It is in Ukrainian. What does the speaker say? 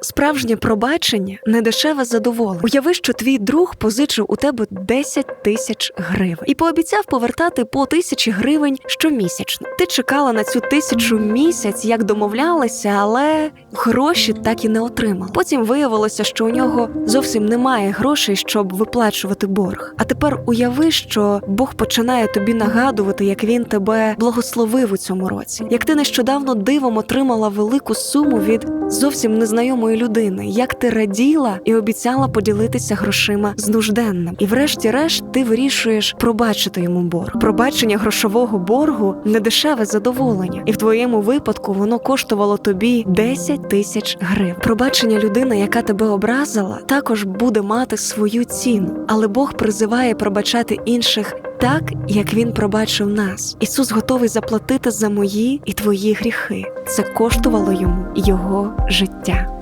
Справжнє пробачення недешеве задоволення. Уяви, що твій друг позичив у тебе 10 тисяч гривень і пообіцяв повертати по тисячі гривень щомісячно. Ти чекала на цю тисячу місяць, як домовлялися, але гроші так і не отримала. Потім виявилося, що у нього зовсім немає грошей, щоб виплачувати борг. А тепер уяви, що Бог починає тобі нагадувати, як він тебе благословив у цьому році, як ти нещодавно дивом отримала велику суму від зовсім незнайомої людини, як ти раділа і обіцяла поділитися грошима з нужденним. І врешті-решт ти вирішуєш пробачити йому борг. Пробачення грошового боргу недешеве задоволення, і в твоєму випадку воно коштувало тобі 10 тисяч гривень. Пробачення людини, яка тебе образила, також буде мати свою ціну, але Бог призиває пробачати інших. Так, як він пробачив нас, Ісус готовий заплатити за мої і твої гріхи. Це коштувало йому його життя.